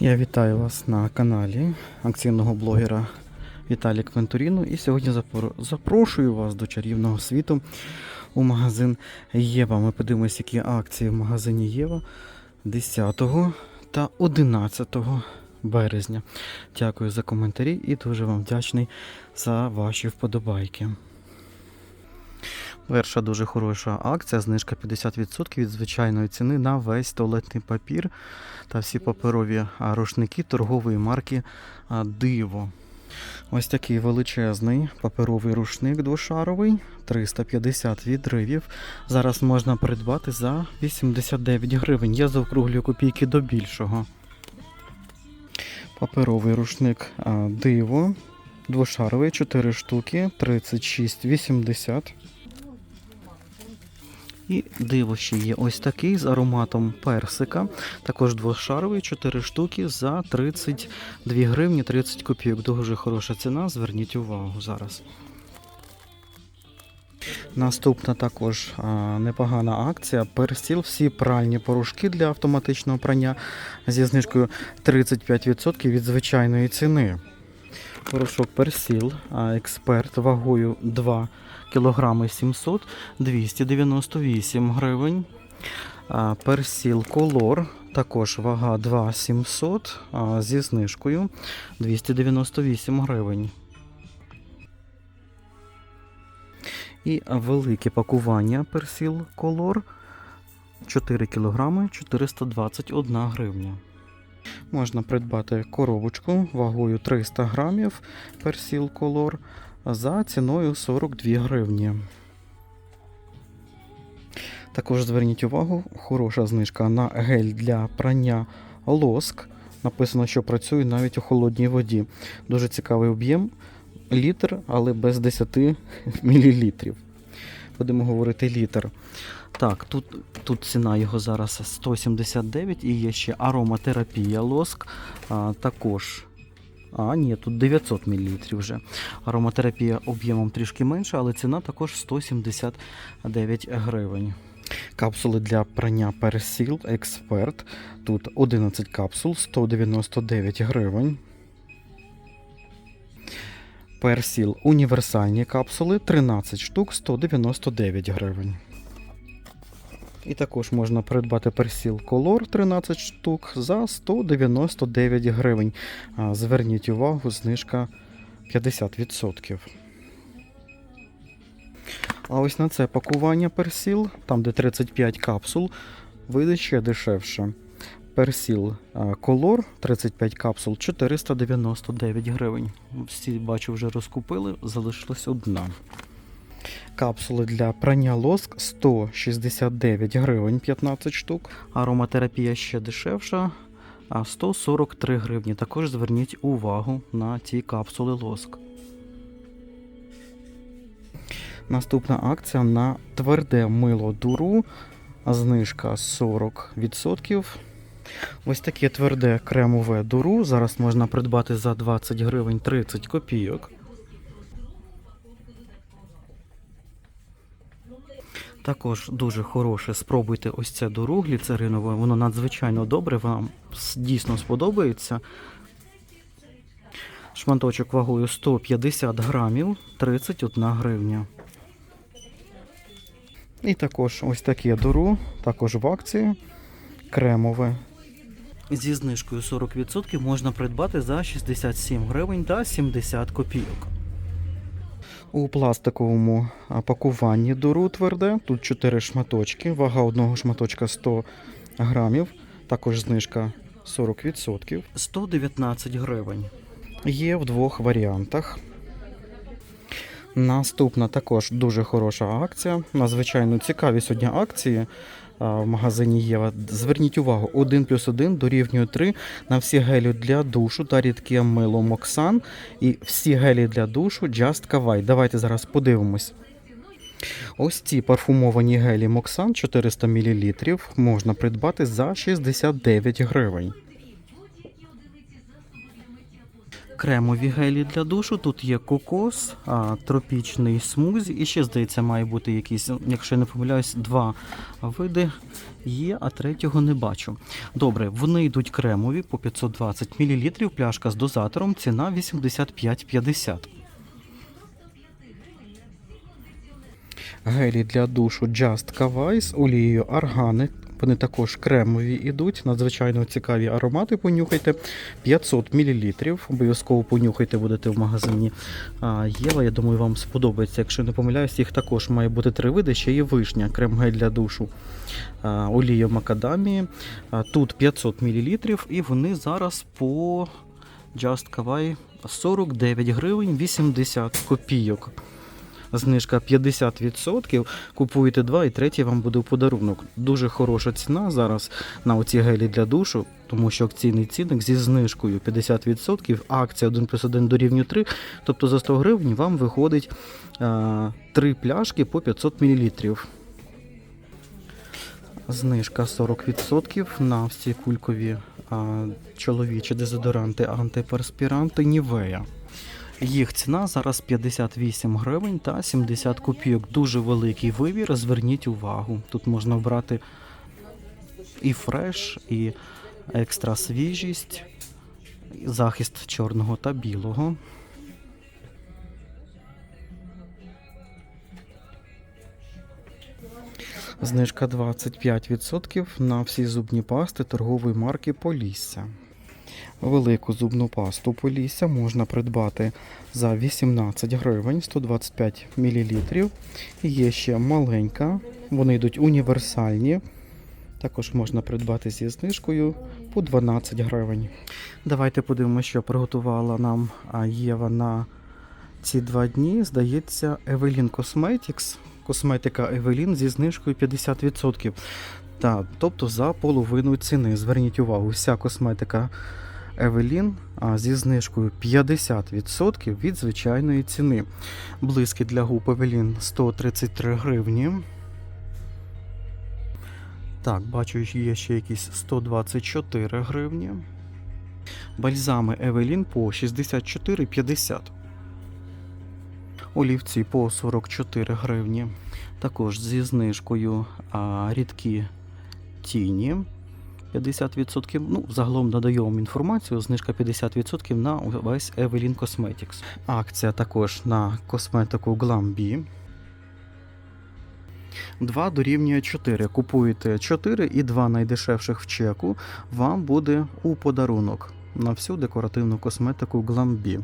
Я вітаю вас на каналі акційного блогера Віталія Квентуріну. І сьогодні запрошую вас до чарівного світу у магазин Єва. Ми подивимося, які акції в магазині Єва 10 та 11 березня. Дякую за коментарі і дуже вам вдячний за ваші вподобайки. Перша дуже хороша акція, знижка 50% від звичайної ціни на весь туалетний папір та всі паперові рушники торгової марки Диво. Ось такий величезний паперовий рушник двошаровий, 350 відривів. Зараз можна придбати за 89 гривень. Я заокруглюю копійки до більшого. Паперовий рушник Диво. Двошаровий, 4 штуки, 36,80. І диво ще є ось такий з ароматом персика. Також двошаровий, 4 штуки за 32 гривні 30 копійок. Дуже хороша ціна. Зверніть увагу зараз. Наступна також а, непогана акція. Персіл всі пральні порошки для автоматичного прання зі знижкою 35% від звичайної ціни. Порошок персіл, експерт вагою 2 кг 700 298 гривень. Персіл колор, також вага 2 700 а, зі знижкою 298 гривень. І велике пакування персіл колор 4 кг 421 гривня. Можна придбати коробочку вагою 300 грамів персіл колор за ціною 42 гривні. Також зверніть увагу, хороша знижка на гель для прання лоск. Написано, що працює навіть у холодній воді. Дуже цікавий об'єм, літр, але без 10 мл. Будемо говорити літр. Так, тут, тут ціна його зараз 179 і є ще ароматерапія лоск. А, також. А, ні, тут 900 мл вже. Ароматерапія об'ємом трішки менша, але ціна також 179 гривень. Капсули для прання персіл Експерт. Тут 11 капсул, 199 гривень. Персіл універсальні капсули 13 штук 199 гривень. І також можна придбати персіл колор 13 штук за 199 гривень. Зверніть увагу, знижка 50%. А ось на це пакування персіл, там де 35 капсул, вийде ще дешевше. Персіл а, колор 35 капсул 499 гривень. Всі бачу вже розкупили, залишилась одна. Капсули для прання лоск 169 гривень 15 штук. Ароматерапія ще дешевша, 143 гривні. Також зверніть увагу на ці капсули лоск. Наступна акція на тверде мило дуру. Знижка 40%. Ось таке тверде кремове дуру. Зараз можна придбати за 20 гривень 30 копійок. Також дуже хороше. Спробуйте ось це дуру гліцеринове. Воно надзвичайно добре, вам дійсно сподобається. Шматочок вагою 150 грамів, 31 гривня. І також ось таке дуру, також в акції кремове. Зі знижкою 40% можна придбати за 67 гривень та 70 копійок. У пластиковому пакуванні дуру тверде. Тут 4 шматочки, вага одного шматочка 100 грамів, також знижка 40%. 119 гривень. Є в двох варіантах. Наступна також дуже хороша акція. Надзвичайно цікаві сьогодні акції в магазині Єва. Зверніть увагу, 1 плюс 1 дорівнює 3 на всі гелі для душу та рідке мило Моксан і всі гелі для душу Just Kawai. Давайте зараз подивимось. Ось ці парфумовані гелі Моксан 400 мл можна придбати за 69 гривень. Кремові гелі для душу. Тут є кокос, тропічний смузі. І ще, здається, має бути якісь, якщо я не помиляюсь, два види є, а третього не бачу. Добре, вони йдуть кремові по 520 мл, пляшка з дозатором, ціна 85,50. Гелі для душу Just з олією аргани. Вони також кремові йдуть, надзвичайно цікаві аромати. Понюхайте. 500 мл. Обов'язково понюхайте, будете в магазині Єва. Я думаю, вам сподобається. Якщо не помиляюсь, їх також має бути три види. Ще є вишня, крем-гель для душу, олія макадамії. Тут 500 мл, і вони зараз по Just Kawai 49 гривень 80 копійок. Знижка 50%. Купуєте два і третій вам буде в подарунок. Дуже хороша ціна зараз на оці гелі для душу, тому що акційний цінник зі знижкою 50%, акція 1 плюс 1 дорівнює 3. Тобто за 100 гривень вам виходить а, 3 пляшки по 500 мл. Знижка 40% на всі кулькові а, чоловічі дезодоранти, антиперспіранти Нівея. Їх ціна зараз 58 гривень та 70 копійок. Дуже великий вибір. Зверніть увагу. Тут можна обрати і фреш, і екстра свіжість, і захист чорного та білого. Знижка 25% на всі зубні пасти торгової марки Полісся. Велику зубну пасту Полісся можна придбати за 18 гривень 125 мл. Є ще маленька, вони йдуть універсальні. Також можна придбати зі знижкою по 12 гривень. Давайте подивимося, що приготувала нам Єва на ці два дні. Здається, Evelyn Cosmetics. Косметика Evelyn зі знижкою 50%. Так, тобто за половину ціни. Зверніть увагу, вся косметика А, зі знижкою 50% від звичайної ціни. Блиски для губ Evelyn 133 гривні. Так, бачу, є ще якісь 124 гривні. Бальзами Evelyn по 64,50. Олівці по 44 гривні. Також зі знижкою а, рідкі тіні 50%. Ну, загалом надаю вам інформацію. Знижка 50% на весь Evelyn Cosmetics. Акція також на косметику Glambi. 2 дорівнює 4. Купуєте 4 і 2 найдешевших в чеку. Вам буде у подарунок на всю декоративну косметику Glambi.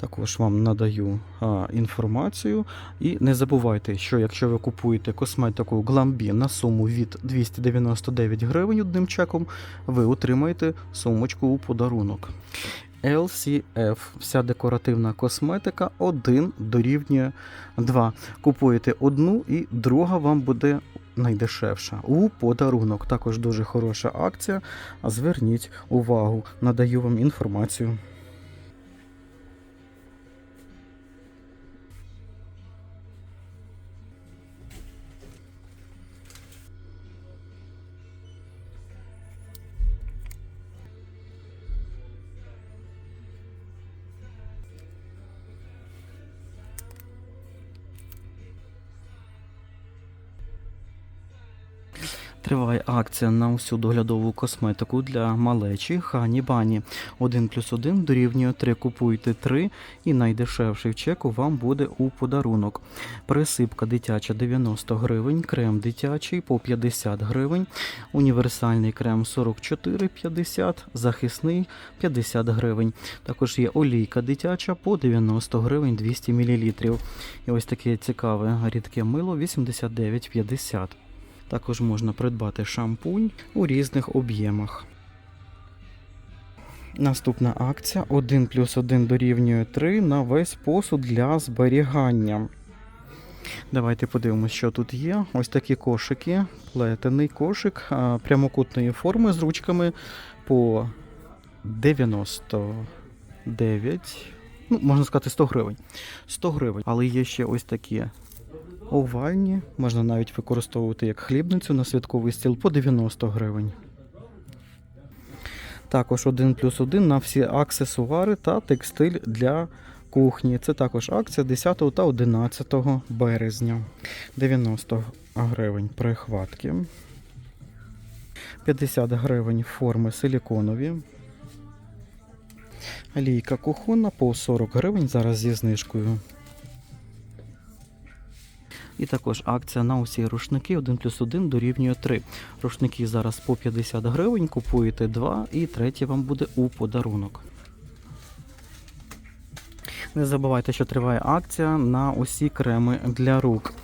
Також вам надаю а, інформацію. І не забувайте, що якщо ви купуєте косметику Glambi на суму від 299 гривень одним чеком, ви отримаєте сумочку у подарунок. LCF, вся декоративна косметика 1 дорівнює 2. Купуєте одну і друга вам буде найдешевша у подарунок. Також дуже хороша акція. Зверніть увагу, надаю вам інформацію. Триває акція на всю доглядову косметику для малечі Хані Бані. 1 плюс 1 дорівнює 3. Купуйте 3 і найдешевший в чеку вам буде у подарунок. Присипка дитяча 90 гривень, крем дитячий по 50 гривень, універсальний крем 44,50, захисний 50 гривень. Також є олійка дитяча по 90 гривень 200 мл. І ось таке цікаве рідке мило 89,50. Також можна придбати шампунь у різних об'ємах. Наступна акція 1 плюс 1 дорівнює 3 на весь посуд для зберігання. Давайте подивимося, що тут є. Ось такі кошики, плетений кошик прямокутної форми з ручками по 99, ну, можна сказати, 100 гривень. 100 гривень. Але є ще ось такі овальні, можна навіть використовувати як хлібницю на святковий стіл по 90 гривень. Також 1 плюс 1 на всі аксесуари та текстиль для кухні. Це також акція 10 та 11 березня. 90 гривень прихватки. 50 гривень форми силіконові. Лійка кухонна по 40 гривень зараз зі знижкою. І також акція на усі рушники 1 плюс 1 дорівнює 3. Рушники зараз по 50 гривень, купуєте 2 і третій вам буде у подарунок. Не забувайте, що триває акція на усі креми для рук.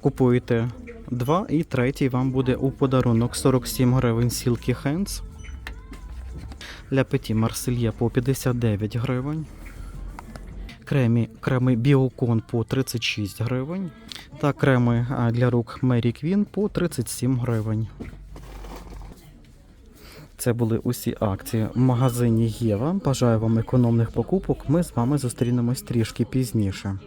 Купуєте 2 і третій вам буде у подарунок 47 гривень Silky Hands. Для Петі Марсельє по 59 гривень. Кремі, креми Біокон по 36 гривень. Та креми для рук Mary Queen по 37 гривень. Це були усі акції в магазині Єва. Бажаю вам економних покупок. Ми з вами зустрінемось трішки пізніше.